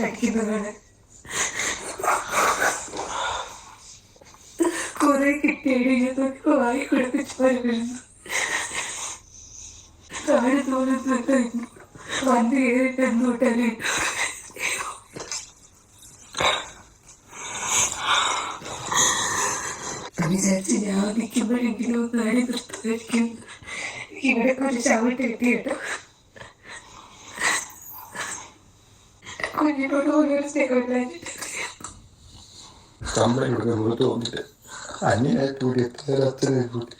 അടിക്കുന്നതാണ് കുറെ വണ്ടി വിചാരിച്ച് ഞാൻ നിൽക്കുമ്പോഴെങ്കിലും ഇവിടെ കുറച്ച് ചവിട്ട് കുഞ്ഞിനോട് ഒരു ഇവിടെ മുന്നോട്ട് വന്നിട്ട്. അന്യായിട്ട് കൂടി എത്ര രാത്രി കൂടി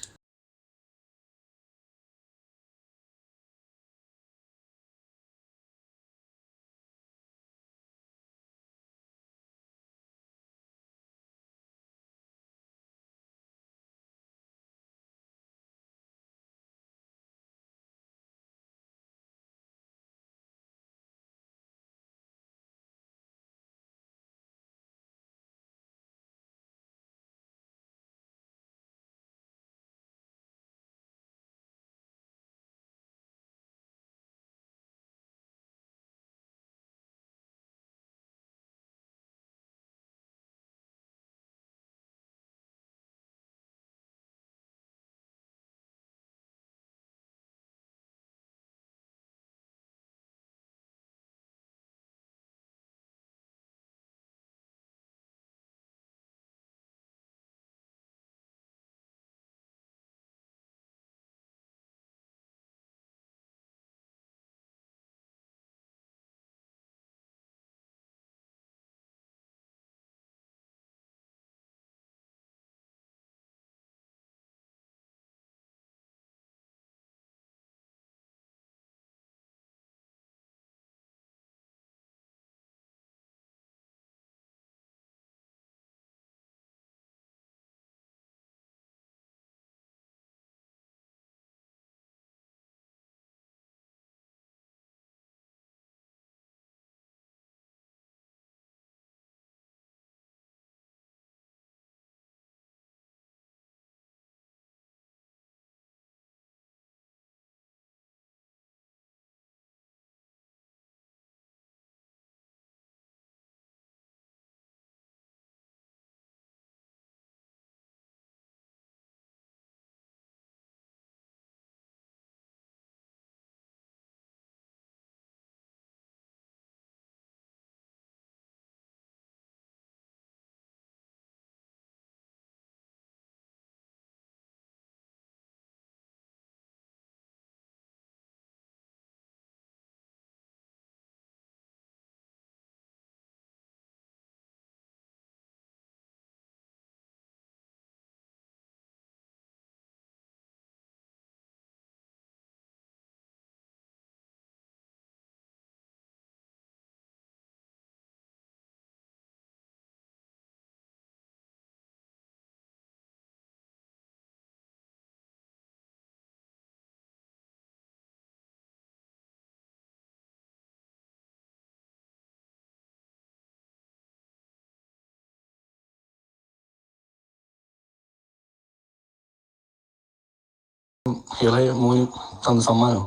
ഇളയ മോന് തന്ന സമ്മാനം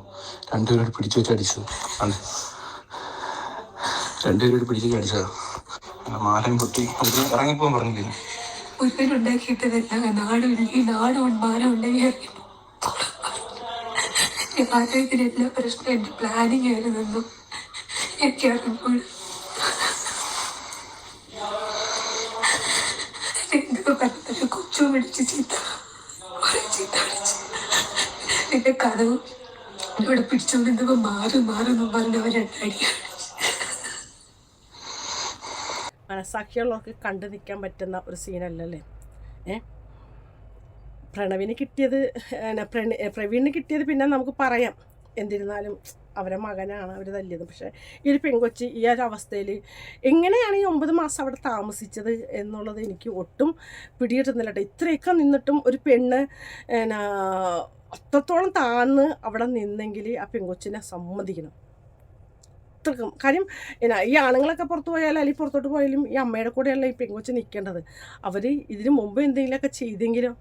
രണ്ടുപേരോട് പിടിച്ചു വെച്ച് അടിച്ചത് ആണ്. രണ്ടുപേരോട് പിടിച്ചു വെച്ച് അടിച്ചത്. മാലയും കുത്തി ഇറങ്ങിപ്പോകാൻ പറഞ്ഞില്ലേ? പ്ലാനിങ് കൊച്ചു പിടിച്ച് ചീത്ത ചീത്ത വിളിച്ച്. എന്റെ കഥവും ഇവിടെ പിടിച്ചോണ്ടിരുന്നപ്പോ മാറി മാറി പറഞ്ഞവരണ്ടായിരിക്കും മനസ്സാക്ഷിയുള്ളവർക്ക് കണ്ടു നിൽക്കാൻ പറ്റുന്ന ഒരു സീനല്ലല്ലേ? ഏ? പ്രണവിന് കിട്ടിയത് പ്രണി പ്രവീണിന് കിട്ടിയത് പിന്നെ നമുക്ക് പറയാം. എന്നിരുന്നാലും അവരെ മകനാണ് അവർ തല്ലിയത്. പക്ഷേ ഈ ഒരു പെൺകൊച്ചി ഈ ഒരു അവസ്ഥയിൽ എങ്ങനെയാണ് ഈ ഒമ്പത് മാസം അവിടെ താമസിച്ചത് എന്നുള്ളത് എനിക്ക് ഒട്ടും പിടികിട്ടുന്നില്ല കേട്ടോ ഇത്രയൊക്കെ നിന്നിട്ടും ഒരു പെണ്ണ് എന്നാ അത്രത്തോളം താന്ന് അവിടെ നിന്നെങ്കിൽ ആ പെൺകൊച്ചിനെ സമ്മതിക്കണം. അത്രക്കും. കാര്യം എന്നാ ഈ ആണുങ്ങളൊക്കെ പുറത്ത് പോയാലും അല്ലെങ്കിൽ പുറത്തോട്ട് പോയാലും ഈ അമ്മയുടെ കൂടെയല്ല ഈ പെൺകൊച്ച് നിൽക്കേണ്ടത്. അവർ ഇതിന് മുമ്പ് എന്തെങ്കിലുമൊക്കെ ചെയ്തെങ്കിലും?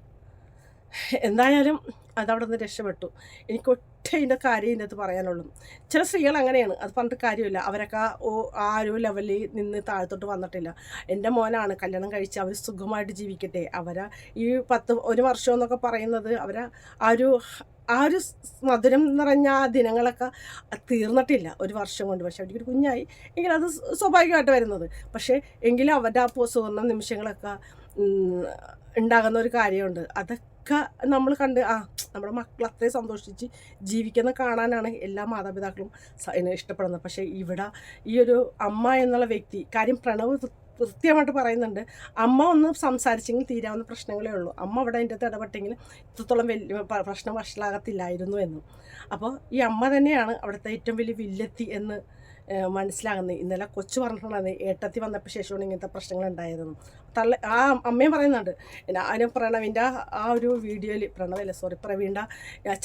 എന്തായാലും അതവിടെ നിന്ന് രക്ഷപ്പെട്ടു. എനിക്ക് ഒറ്റ കാര്യം ഇതിന്റെ അകത്ത് പറയാനുള്ളൂ. ചില സ്ത്രീകൾ അങ്ങനെയാണ്. അത് പറഞ്ഞിട്ട് കാര്യമില്ല. അവരൊക്കെ ഓ ആ ഒരു ലെവലിൽ നിന്ന് താഴത്തോട്ട് വന്നിട്ടില്ല. എന്റെ മോനാണ് കല്യാണം കഴിച്ച് അവർ സുഖമായിട്ട് ജീവിക്കട്ടെ. അവരെ ഈ പത്ത് ഒരു വർഷം എന്നൊക്കെ പറയുന്നത് അവരെ ആ ഒരു ആ ഒരു മധുരം നിറഞ്ഞ ആ ദിനങ്ങളൊക്കെ തീർന്നിട്ടില്ല ഒരു വർഷം കൊണ്ട്. പക്ഷെ അവർക്കൊരു കുഞ്ഞായി. എങ്കിലും അത് സ്വാഭാവികമായിട്ട് വരുന്നത്. പക്ഷേ എങ്കിലും അവരുടെ ആ സുവർണ നിമിഷങ്ങളൊക്കെ ഉണ്ടാകുന്ന ഒരു കാര്യമുണ്ട്. അതൊക്കെ നമ്മൾ കണ്ട് ആ നമ്മുടെ മക്കൾ അത്രയും സന്തോഷിച്ച് ജീവിക്കുന്ന കാണാനാണ് എല്ലാ മാതാപിതാക്കളും ഇഷ്ടപ്പെടുന്നത്. പക്ഷേ ഇവിടെ ഈ ഒരു അമ്മ എന്നുള്ള വ്യക്തി കാര്യം പ്രണവ് കൃത്യമായിട്ട് പറയുന്നുണ്ട് അമ്മ ഒന്ന് സംസാരിച്ചെങ്കിൽ തീരാവുന്ന പ്രശ്നങ്ങളേ ഉള്ളൂ. അമ്മ അവിടെ അതിന്റെ അകത്ത് ഇടപെട്ടെങ്കിൽ ഇത്രത്തോളം വലിയ പ്രശ്നം വഷളാകത്തില്ലായിരുന്നു എന്നും. അപ്പോൾ ഈ അമ്മ തന്നെയാണ് അവിടുത്തെ ഏറ്റവും വലിയ വില്ലെത്തി എന്ന് മനസ്സിലാകുന്നത്. ഇന്നലെ കൊച്ചു പറഞ്ഞിട്ടുണ്ടായിരുന്നു ഏട്ടത്തി വന്നപ്പോൾ ശേഷമാണ് ഇങ്ങനത്തെ പ്രശ്നങ്ങൾ ഉണ്ടായിരുന്നു തള്ള ആ അമ്മയും പറയുന്നുണ്ട്. ഞാനും പ്രണവിന്റെ ആ ഒരു വീഡിയോയിൽ പ്രണവല്ല സോറി പ്രവീണിന്റെ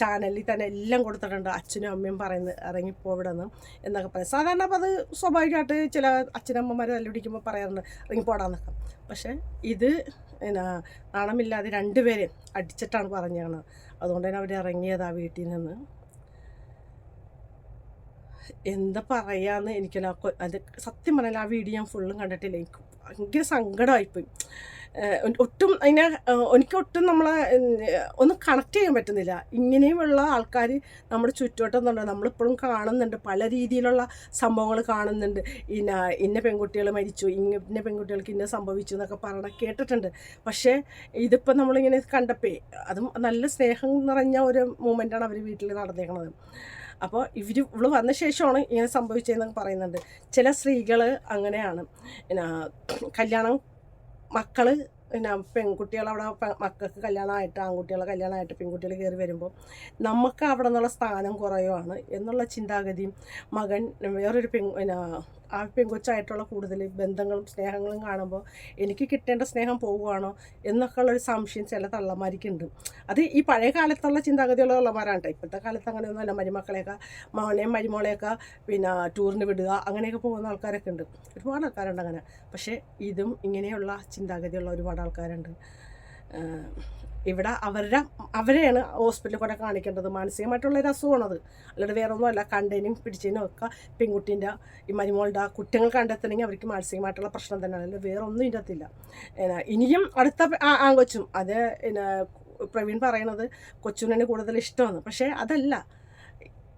ചാനലിൽ തന്നെ എല്ലാം കൊടുത്തിട്ടുണ്ട്. അച്ഛനും അമ്മയും പറയുന്നത് ഇറങ്ങിപ്പോവിടെന്ന് എന്നൊക്കെ പറയും. സാധാരണ അപ്പോൾ അത് സ്വാഭാവികമായിട്ട് ചില അച്ഛനമ്മമാർ തല്ലുപിടിക്കുമ്പോൾ പറയാറുണ്ട് ഇറങ്ങിപ്പോടാന്നൊക്കെ. പക്ഷേ ഇത് എന്നാ നാണമില്ലാതെ രണ്ടുപേരെയും അടിച്ചിട്ടാണ് പറഞ്ഞാണ് അതുകൊണ്ട് തന്നെ അവർ ഇറങ്ങിയത് ആ വീട്ടിൽ നിന്ന്. എന്താ പറയാന്ന് എനിക്കല്ല അത് സത്യം പറഞ്ഞാൽ ആ വീഡിയോ ഞാൻ ഫുള്ളും കണ്ടിട്ടില്ല. എനിക്ക് ഭയങ്കര സങ്കടമായിപ്പോയി ഒട്ടും അതിനെ എനിക്ക് ഒട്ടും നമ്മളെ ഒന്ന് കണക്ട് ചെയ്യാൻ പറ്റുന്നില്ല. ഇങ്ങനെയുമുള്ള ആൾക്കാർ നമ്മുടെ ചുറ്റുവട്ടം നമ്മളിപ്പോഴും കാണുന്നുണ്ട്. പല രീതിയിലുള്ള സംഭവങ്ങൾ കാണുന്നുണ്ട്. ഇന്ന ഇന്ന പെൺകുട്ടികൾ മരിച്ചു. ഇന്ന പെൺകുട്ടികൾക്ക് ഇന്ന സംഭവിച്ചു എന്നൊക്കെ പറയണ കേട്ടിട്ടുണ്ട്. പക്ഷേ ഇതിപ്പോൾ നമ്മളിങ്ങനെ കണ്ടപ്പേ അതും നല്ല സ്നേഹം നിറഞ്ഞ ഒരു മൂമെന്റാണ് അവർ വീട്ടിൽ നടന്നേക്കണത്. അപ്പോൾ ഇവർ ഇവൾ വന്ന ശേഷമാണ് ഇങ്ങനെ സംഭവിച്ചതെന്നൊക്കെ പറയുന്നുണ്ട്. ചില സ്ത്രീകൾ അങ്ങനെയാണ്. പിന്നെ കല്യാണം മക്കൾ പിന്നെ പെൺകുട്ടികൾ അവിടെ മക്കൾക്ക് കല്യാണമായിട്ട് ആൺകുട്ടികളെ കല്യാണമായിട്ട് പെൺകുട്ടികൾ കയറി വരുമ്പോൾ നമുക്ക് അവിടെ നിന്നുള്ള സ്ഥാനം കുറയുവാണ് എന്നുള്ള ചിന്താഗതിയും മകൻ വേറൊരു പെൺ പിന്നെ ആ പെങ്കൊച്ചായിട്ടുള്ള കൂടുതൽ ബന്ധങ്ങളും സ്നേഹങ്ങളും കാണുമ്പോൾ എനിക്ക് കിട്ടേണ്ട സ്നേഹം പോവുകയാണോ എന്നൊക്കെ ഉള്ളൊരു സംശയം ചില തള്ളമാർക്കുണ്ട് അത് ഈ പഴയ കാലത്തുള്ള ചിന്താഗതിയുള്ള തള്ളമാരാണ്. ഇപ്പോഴത്തെ കാലത്ത് അങ്ങനെയൊന്നുമല്ല മരുമക്കളെയൊക്കെ മോനെയും മരുമോളെയൊക്കെ പിന്നെ ടൂറിന് വിടുക അങ്ങനെയൊക്കെ പോകുന്ന ആൾക്കാരൊക്കെ ഉണ്ട്. ഒരുപാട് ആൾക്കാരുണ്ട് അങ്ങനെ. പക്ഷേ ഇതും ഇങ്ങനെയുള്ള ചിന്താഗതിയുള്ള ഒരുപാട് ആൾക്കാരുണ്ട്. ഇവിടെ അവരുടെ അവരെയാണ് ഹോസ്പിറ്റലിൽ കൂടെ കാണിക്കേണ്ടത്. മാനസികമായിട്ടുള്ള ഒരു അസുഖമാണത്. അല്ലാതെ വേറെ ഒന്നുമല്ല കണ്ടതിനും പിടിച്ചതിനും ഒക്കെ പെൺകുട്ടീന്റെ ഈ മരുമോളുടെ കുറ്റങ്ങൾ കണ്ടെത്തണമെങ്കിൽ അവർക്ക് മാനസികമായിട്ടുള്ള പ്രശ്നം തന്നെയാണ്. അല്ലാതെ വേറെ ഒന്നും ഇതിന്റെ അകത്തില്ല ഇനിയും അടുത്ത പെ- ആ ആൺകൊച്ചും അത് പ്രവീൺ പറയണത് കൊച്ചുനാണ് കൂടുതൽ ഇഷ്ടമാണ്. പക്ഷേ അതല്ല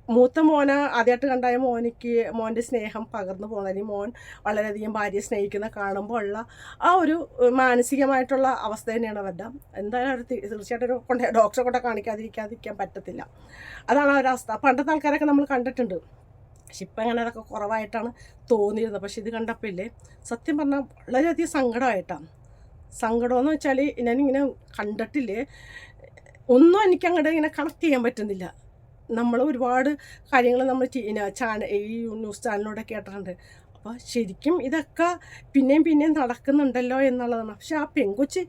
മൂത്ത മോന് ആദ്യമായിട്ട് കണ്ടായ മോനിക്ക് മോന്റെ സ്നേഹം പകർന്നു പോകുന്നത് അല്ലെങ്കിൽ മോൻ വളരെയധികം ഭാര്യയെ സ്നേഹിക്കുന്ന കാണുമ്പോൾ ഉള്ള ആ ഒരു മാനസികമായിട്ടുള്ള അവസ്ഥ തന്നെയാണ് അവരുടെ. എന്തായാലും അവർ തീർച്ചയായിട്ടും ഒരു കൊണ്ട് ഡോക്ടറെ കൊണ്ട് കാണിക്കാതിരിക്കാതിരിക്കാൻ പറ്റത്തില്ല. അതാണ് ആ ഒരു അവസ്ഥ. പണ്ടത്തെ ആൾക്കാരൊക്കെ നമ്മൾ കണ്ടിട്ടുണ്ട്. പക്ഷെ ഇപ്പം അങ്ങനെ അതൊക്കെ കുറവായിട്ടാണ് തോന്നിയിരുന്നത്. പക്ഷെ ഇത് കണ്ടപ്പോൾ ഇല്ലേ? സത്യം പറഞ്ഞാൽ വളരെയധികം സങ്കടമായിട്ടാണ്. സങ്കടമെന്ന് വെച്ചാൽ ഞാനിങ്ങനെ കണ്ടിട്ടില്ലേ? ഒന്നും എനിക്ക് അങ്ങോട്ട് ഇങ്ങനെ കണക്ട് ചെയ്യാൻ പറ്റുന്നില്ല. നമ്മൾ ഒരുപാട് കാര്യങ്ങൾ നമ്മൾ ചാനൽ ഈ ന്യൂസ് ചാനലിലൂടെ കേട്ടിട്ടുണ്ട്. അപ്പോൾ ശരിക്കും ഇതൊക്കെ പിന്നെയും പിന്നെയും നടക്കുന്നുണ്ടല്ലോ എന്നുള്ളതാണ്. പക്ഷെ ആ പെൺകുച്ചി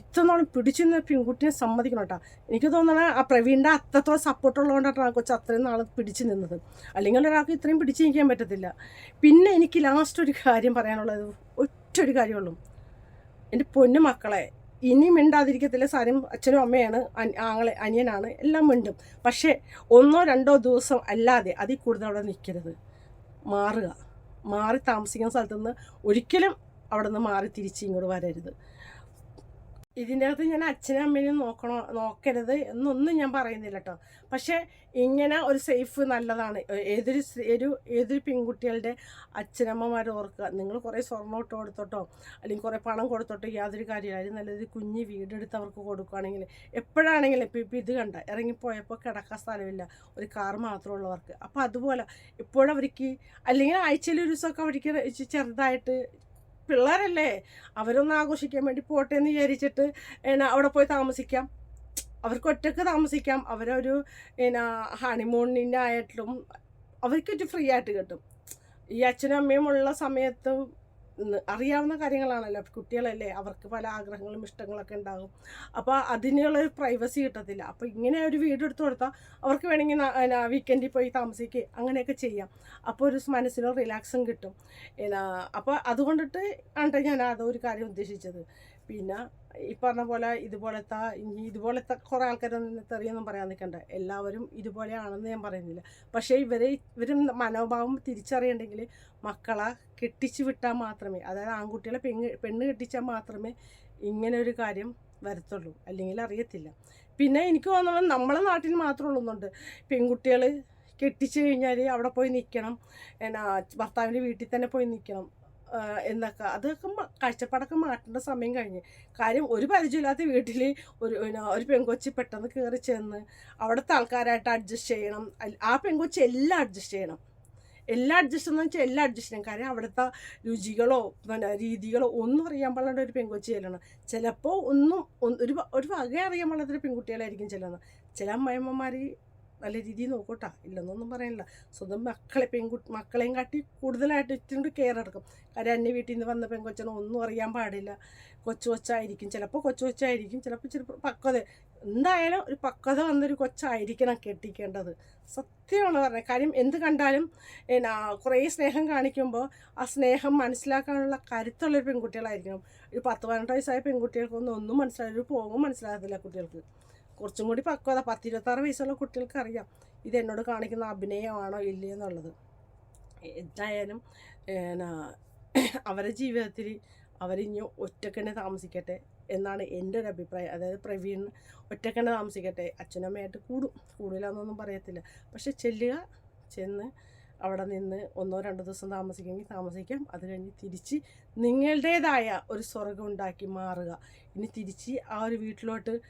ഇത്രനോളം നിന്ന പെൺകുട്ടിയെ സമ്മതിക്കണം കേട്ടോ. എനിക്ക് തോന്നണ ആ പ്രവീണിന്റെ അത്രത്തോളം സപ്പോർട്ട് ഉള്ളതുകൊണ്ടാണ് ആ കൊച്ചു അത്രയും നാൾ പിടിച്ചു നിന്നത്. അല്ലെങ്കിൽ ഒരാൾക്ക് ഇത്രയും പിടിച്ചു നിൽക്കാൻ പറ്റത്തില്ല. പിന്നെ എനിക്ക് ലാസ്റ്റ് ഒരു കാര്യം പറയാനുള്ളത്. ഒറ്റ ഒരു കാര്യമുള്ളൂ എന്റെ പൊന്നു മക്കളെ ഇനി മിണ്ടാതിരിക്കത്തില്ല. സാരം അച്ഛനും അമ്മയാണ് ആങ്ങളെ അനിയനാണ് എല്ലാം മിണ്ടും. പക്ഷേ ഒന്നോ രണ്ടോ ദിവസം അല്ലാതെ അതിൽ കൂടുതൽ അവിടെ നിൽക്കരുത്. മാറുക. മാറി താമസിക്കുന്ന സ്ഥലത്തുനിന്ന് ഒരിക്കലും അവിടെ നിന്ന് മാറി തിരിച്ച് ഇങ്ങോട്ട് വരരുത്. ഇതിന്റെ അകത്ത് ഞാൻ അച്ഛനും അമ്മേനെയും നോക്കണോ നോക്കരുത് എന്നൊന്നും ഞാൻ പറയുന്നില്ല കേട്ടോ. പക്ഷേ ഇങ്ങനെ ഒരു സേഫ് നല്ലതാണ്. ഏതൊരു ഒരു ഏതൊരു പെൺകുട്ടികളുടെ അച്ഛനമ്മമാർ ഓർക്കുക. നിങ്ങൾ കുറേ സ്വർണം ഇട്ട് കൊടുത്തോട്ടോ അല്ലെങ്കിൽ കുറേ പണം കൊടുത്തോട്ടോ യാതൊരു കാര്യമില്ല. അതിന് നല്ലൊരു കുഞ്ഞ് വീടെടുത്ത് അവർക്ക് കൊടുക്കുകയാണെങ്കിൽ എപ്പോഴാണെങ്കിലും ഇപ്പോൾ ഇപ്പോൾ ഇത് കണ്ട ഇറങ്ങിപ്പോയപ്പോൾ കിടക്കാൻ സ്ഥലമില്ല. ഒരു കാർ മാത്രമുള്ളവർക്ക്. അപ്പോൾ അതുപോലെ ഇപ്പോഴവർക്ക് അല്ലെങ്കിൽ ആഴ്ചയിൽ ഒരു ദിവസമൊക്കെ അവർക്ക് ചെറുതായിട്ട് പിള്ളേരല്ലേ? അവരൊന്ന് ആഘോഷിക്കാൻ വേണ്ടി പോട്ടെ എന്ന് വിചാരിച്ചിട്ട് അവിടെ പോയി താമസിക്കാം. അവർക്ക് ഒറ്റയ്ക്ക് താമസിക്കാം. അവരൊരു എന്നാ ആയിട്ടും അവർക്കൊരു ഫ്രീ ആയിട്ട് കിട്ടും. ഈ അച്ഛനും അമ്മയും ഉള്ള സമയത്ത് അറിയാവുന്ന കാര്യങ്ങളാണല്ലോ. കുട്ടികളല്ലേ അവർക്ക് പല ആഗ്രഹങ്ങളും ഇഷ്ടങ്ങളൊക്കെ ഉണ്ടാകും. അപ്പോൾ അതിനുള്ള ഒരു പ്രൈവസി കിട്ടത്തില്ല. അപ്പോൾ ഇങ്ങനെ ഒരു വീട് എടുത്തു കൊടുത്താൽ അവർക്ക് വേണമെങ്കിൽ വീക്കെൻഡിൽ പോയി താമസിക്കുക അങ്ങനെയൊക്കെ ചെയ്യാം. അപ്പോൾ ഒരു മനസ്സിന് റിലാക്സും കിട്ടും. അപ്പോൾ അതുകൊണ്ടിട്ട് ആണ് ഞാൻ അതൊരു കാര്യം ഉദ്ദേശിച്ചത്. പിന്നെ ഈ പറഞ്ഞ പോലെ ഇതുപോലത്തെ ഇതുപോലത്തെ കുറേ ആൾക്കാരൊന്നും തെറിയൊന്നും പറയാൻ നിൽക്കണ്ട എല്ലാവരും ഇതുപോലെയാണെന്ന് ഞാൻ പറയുന്നില്ല. പക്ഷേ ഇവരെ ഇവരും മനോഭാവം തിരിച്ചറിയണ്ടെങ്കിൽ മക്കളെ കെട്ടിച്ച് വിട്ടാൽ മാത്രമേ അതായത് ആൺകുട്ടികളെ പെണ്ണ് പെണ്ണ് കെട്ടിച്ചാൽ മാത്രമേ ഇങ്ങനെ ഒരു കാര്യം വരത്തുള്ളൂ. അല്ലെങ്കിൽ അറിയത്തില്ല. പിന്നെ എനിക്ക് തോന്നുന്നത് നമ്മളെ നാട്ടിൽ മാത്രമേ ഉള്ളുന്നുണ്ട്. പെൺകുട്ടികൾ കെട്ടിച്ച് കഴിഞ്ഞാൽ അവിടെ പോയി നിൽക്കണം എന്നാ ഭർത്താവിന്റെ വീട്ടിൽ തന്നെ പോയി നിൽക്കണം എന്നൊക്കെ. അതൊക്കെ കാഴ്ചപ്പാടൊക്കെ മാറ്റേണ്ട സമയം കഴിഞ്ഞ്. കാര്യം ഒരു പരിചയമില്ലാത്ത വീട്ടിൽ ഒരു ഒരു പെങ്കൊച്ചി പെട്ടെന്ന് കയറി ചെന്ന് അവിടുത്തെ ആൾക്കാരായിട്ട് അഡ്ജസ്റ്റ് ചെയ്യണം. ആ പെങ്കൊച്ചി എല്ലാം അഡ്ജസ്റ്റ് ചെയ്യണം. എല്ലാ അഡ്ജസ്റ്റ് എന്ന് വെച്ചാൽ എല്ലാ അഡ്ജസ്റ്റ് ചെയ്യണം. കാര്യം അവിടുത്തെ രുചികളോ പിന്നെ രീതികളോ ഒന്നും അറിയാൻ പാടില്ല ഒരു പെങ്കൊച്ചി ചെല്ലണം. ചിലപ്പോൾ ഒന്നും ഒരു ഒരു വക അറിയാൻ പാടില്ലാത്തൊരു പെൺകുട്ടികളായിരിക്കും ചെല്ലുന്നത്. ചില അമ്മയമ്മമാർ നല്ല രീതിയിൽ നോക്കൂട്ടാ. ഇല്ലെന്നൊന്നും പറയാനില്ല സ്വന്തം മക്കളെ പെൺകുട്ടി മക്കളെയും കാട്ടി കൂടുതലായിട്ട് ഇച്ചിരി കെയർ എടുക്കും. കാര്യം അന്യ വീട്ടിൽ നിന്ന് വന്ന പെൺകൊച്ചനെ ഒന്നും അറിയാൻ പാടില്ല. കൊച്ചു കൊച്ചായിരിക്കും. ചിലപ്പോൾ കൊച്ചു കൊച്ചായിരിക്കും. ചിലപ്പോൾ ഇച്ചിരി പക്വത. എന്തായാലും ഒരു പക്വത വന്നൊരു കൊച്ചായിരിക്കണം കെട്ടിക്കേണ്ടത്. സത്യമാണ് പറഞ്ഞത് കാര്യം എന്ത് കണ്ടാലും എന്നാ കുറേ സ്നേഹം കാണിക്കുമ്പോൾ ആ സ്നേഹം മനസ്സിലാക്കാനുള്ള കരുത്തുള്ളൊരു പെൺകുട്ടികളായിരിക്കണം. ഒരു പത്ത് പതിനെട്ട് വയസ്സായ പെൺകുട്ടികൾക്കൊന്നും ഒന്നും മനസ്സിലാവില്ല ഒരു പോകും മനസ്സിലാകത്തില്ല കുട്ടികൾക്ക്. കുറച്ചും കൂടി പക്വത പത്തിരുപത്താറ് വയസ്സുള്ള കുട്ടികൾക്ക് അറിയാം ഇത് എന്നോട് കാണിക്കുന്ന അഭിനയമാണോ ഇല്ലയെന്നുള്ളത്. എന്തായാലും എന്നാ അവരുടെ ജീവിതത്തിൽ അവരിഞ്ഞ് ഒറ്റക്കന്നെ താമസിക്കട്ടെ എന്നാണ് എന്റെ ഒരു അഭിപ്രായം. അതായത് പ്രവീൺ ഒറ്റക്കന്നെ താമസിക്കട്ടെ അച്ഛനമ്മയായിട്ട് കൂടും. കൂടില്ലാന്നൊന്നും പറയത്തില്ല. പക്ഷെ ചെല്ലുക ചെന്ന് അവിടെ നിന്ന് ഒന്നോ രണ്ടോ ദിവസം താമസിക്കുമെങ്കിൽ താമസിക്കാം. അത് കഴിഞ്ഞ് തിരിച്ച് നിങ്ങളുടേതായ ഒരു സ്വർഗം ഉണ്ടാക്കി മാറുക. ഇനി തിരിച്ച് ആ ഒരു വീട്ടിലോട്ട്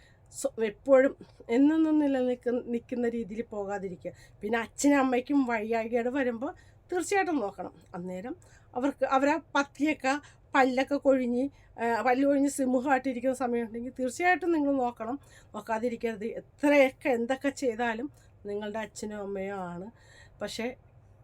എപ്പോഴും എന്നൊന്നും നിലനിൽക്കുന്ന നിൽക്കുന്ന രീതിയിൽ പോകാതിരിക്കുക. പിന്നെ അച്ഛനും അമ്മയ്ക്കും വയ്യായികയുടെ വരുമ്പോൾ തീർച്ചയായിട്ടും നോക്കണം. അന്നേരം അവർക്ക് അവരെ പത്തിയൊക്കെ പല്ലൊക്കെ കൊഴിഞ്ഞ് പല്ല് കൊഴിഞ്ഞ് സിംഹമായിട്ടിരിക്കുന്ന സമയമുണ്ടെങ്കിൽ തീർച്ചയായിട്ടും നിങ്ങൾ നോക്കണം. നോക്കാതിരിക്കരുത്. എത്രയൊക്കെ എന്തൊക്കെ ചെയ്താലും നിങ്ങളുടെ അച്ഛനും അമ്മയോ ആണ്. പക്ഷേ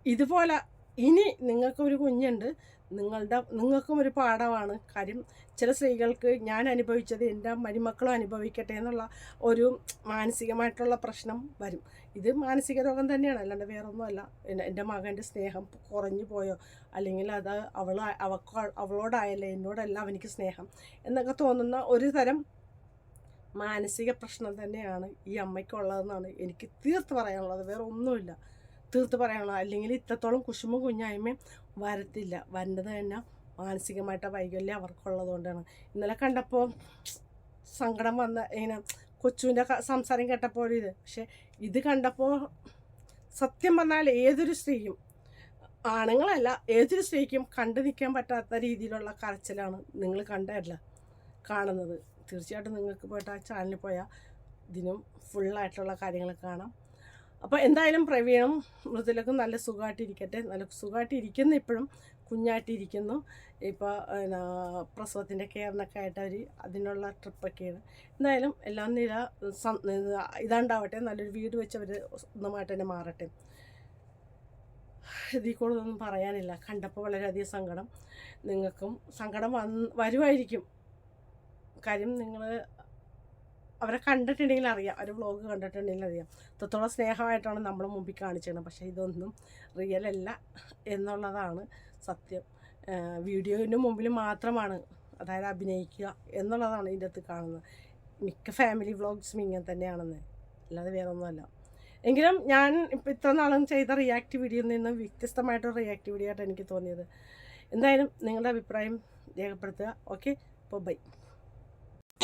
ഇതുപോലെ ഇനി നിങ്ങൾക്കൊരു കുഞ്ഞുണ്ട്. നിങ്ങളുടെ നിങ്ങൾക്കും ഒരു പാഠമാണ്. കാര്യം ചില സ്ത്രീകൾക്ക് ഞാൻ അനുഭവിച്ചത് എന്റെ മരുമക്കളും അനുഭവിക്കട്ടെ എന്നുള്ള ഒരു മാനസികമായിട്ടുള്ള പ്രശ്നം വരും. ഇത് മാനസിക രോഗം തന്നെയാണ്. അല്ലാണ്ട് വേറൊന്നുമല്ല. എന്റെ മകന്റെ സ്നേഹം കുറഞ്ഞു പോയോ? അല്ലെങ്കിൽ അത് അവൾ അവക്കോ അവളോടായല്ലേ? എന്നോടല്ല അവനിക്ക് സ്നേഹം. എന്നൊക്കെ തോന്നുന്ന ഒരു തരം മാനസിക പ്രശ്നം തന്നെയാണ് ഈ അമ്മയ്ക്കുള്ളതെന്നാണ് എനിക്ക് തീർത്ത് പറയാനുള്ളത്. വേറെ ഒന്നുമില്ല തീർത്ത് പറയാനുള്ളത് അല്ലെങ്കിൽ ഇത്രത്തോളം കുശുമ്പും കുഞ്ഞായ്മയും വരത്തില്ല. വരേണ്ടത് തന്നെ മാനസികമായിട്ട് വൈകല്യം അവർക്കുള്ളത് കൊണ്ടാണ്. ഇന്നലെ കണ്ടപ്പോൾ സങ്കടം വന്ന ഇങ്ങനെ കൊച്ചുവിന്റെ സംസാരം കേട്ടപ്പോൾ ഇത്. പക്ഷെ ഇത് കണ്ടപ്പോൾ സത്യം പറഞ്ഞാൽ ഏതൊരു സ്ത്രീയും ആണുങ്ങളല്ല ഏതൊരു സ്ത്രീക്കും കണ്ടു നിൽക്കാൻ പറ്റാത്ത രീതിയിലുള്ള കരച്ചിലാണ് നിങ്ങൾ കണ്ടല്ല കാണുന്നത്. തീർച്ചയായിട്ടും നിങ്ങൾക്ക് പോയിട്ട് ആ ചാനലിൽ പോയാൽ ഇതിനും ഫുള്ളായിട്ടുള്ള കാര്യങ്ങൾ കാണാം. അപ്പോൾ എന്തായാലും പ്രവീണും മൃദുലക്കും നല്ല സുഖമായിട്ടിരിക്കട്ടെ. നല്ല സുഖമായിട്ടിരിക്കുന്നു. ഇപ്പോഴും കുഞ്ഞായിട്ടിരിക്കുന്നു. ഇപ്പോൾ എന്നാ പ്രസവത്തിന്റെ കെയറിനൊക്കെ ആയിട്ട് അവർ അതിനുള്ള ട്രിപ്പൊക്കെയാണ് എന്തായാലും എല്ലാം നില ഇതാണ്ടാവട്ടെ. നല്ലൊരു വീട് വെച്ച് അവർ സ്വന്തമായിട്ട് തന്നെ മാറട്ടെ. ഇതിൽ കൂടുതലൊന്നും പറയാനില്ല. കണ്ടപ്പോൾ വളരെയധികം സങ്കടം. നിങ്ങൾക്കും സങ്കടം വന്ന് വരുമായിരിക്കും. കാര്യം നിങ്ങൾ അവരെ കണ്ടിട്ടുണ്ടെങ്കിൽ അറിയാം. ഒരു വ്ളോഗ് കണ്ടിട്ടുണ്ടെങ്കിൽ അറിയാം. അത്രത്തോളം സ്നേഹമായിട്ടാണ് നമ്മൾ മുമ്പിൽ കാണിച്ചിരുന്നത്. പക്ഷേ ഇതൊന്നും റിയൽ അല്ല എന്നുള്ളതാണ് സത്യം. വീഡിയോയിന് മുമ്പിൽ മാത്രമാണ് അതായത് അഭിനയിക്കുക എന്നുള്ളതാണ് ഇതിന്റെ അകത്ത് കാണുന്നത്. മിക്ക ഫാമിലി വ്ളോഗ്സും ഇങ്ങനെ തന്നെയാണെന്ന്. അല്ലാതെ വേറെ ഒന്നുമല്ല എങ്കിലും ഞാൻ ഇപ്പോൾ ഇത്ര നാളും ചെയ്ത റിയാക്ട് വീഡിയോയിൽ നിന്ന് വ്യത്യസ്തമായിട്ടൊരു റിയാക്ട് വീഡിയോ ആയിട്ട് എനിക്ക് തോന്നിയത്. എന്തായാലും നിങ്ങളുടെ അഭിപ്രായം രേഖപ്പെടുത്തുക. ഓക്കെ അപ്പോൾ ബൈ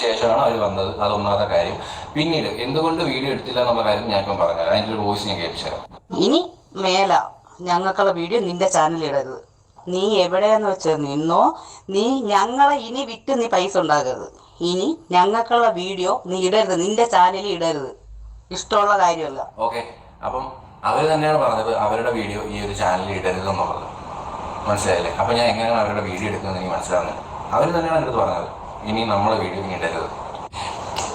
ശേഷമാണ് അവർ വന്നത്. അതൊന്നാമത്തെ കാര്യം. പിന്നീട് എന്തുകൊണ്ട് വീഡിയോ എടുത്തില്ല എന്നുള്ള കാര്യം ഞാൻ ഇപ്പം പറഞ്ഞു അതിന്റെ ഒരു വോയിസ് ഞാൻ കേൾപ്പിച്ചു തരാം ഇനി മേല ഞങ്ങൾക്കുള്ള വീഡിയോ നിന്റെ ചാനലിൽ ഇടരുത്. നീ എവിടെയെന്ന് വെച്ചാൽ നിന്നോ നീ ഞങ്ങളെ ഇനി വിറ്റ് നീ പൈസ ഉണ്ടാക്കരുത്. ഇനി ഞങ്ങൾക്കുള്ള വീഡിയോ നീ ഇടരുത്. നിന്റെ ചാനലിൽ ഇടരുത്. ഇഷ്ടമുള്ള കാര്യമല്ല. ഓക്കെ അപ്പം അവർ തന്നെയാണ് പറഞ്ഞത് അവരുടെ വീഡിയോ ഈ ഒരു ചാനലിൽ ഇടരുത് എന്നുള്ളത്. മനസ്സിലായില്ലേ? അപ്പം ഞാൻ എങ്ങനെയാണ് അവരുടെ വീഡിയോ എടുക്കുന്നത് എനിക്ക് മനസ്സിലാവുന്നത് അവർ തന്നെയാണ് എന്റെ അടുത്ത് പറഞ്ഞത്. ഇനി നമ്മളെ വീഡിയോ ഇനി ഇടരുത്.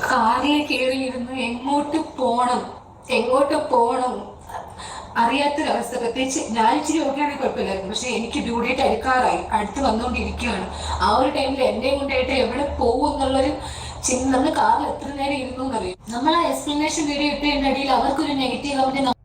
കാറിൽ കയറിയിരുന്ന് എങ്ങോട്ട് പോണം? എങ്ങോട്ട് പോണം? അറിയാത്തൊരവസ്ഥ. പ്രത്യേകിച്ച് ഞാൻ ഇച്ചിരി ഓക്കെയാണെങ്കിൽ കുഴപ്പമില്ലായിരുന്നു. പക്ഷെ എനിക്ക് ഡ്യൂ അടുക്കാറായി അടുത്ത് വന്നുകൊണ്ടിരിക്കുകയാണ് ആ ഒരു ടൈമിൽ എന്നെയും കൊണ്ടായിട്ട് എവിടെ പോകും എന്നുള്ളൊരു ചിന്ത. നമ്മൾ കാറിൽ എത്ര നേരം ഇരുന്നു എന്നറിയും? നമ്മൾ ആ എക്സ്പ്ലനേഷൻ വീഡിയോ ഇട്ടതിന്റെ അടിയിൽ അവർക്കൊരു നെഗറ്റീവ് കമന്റ്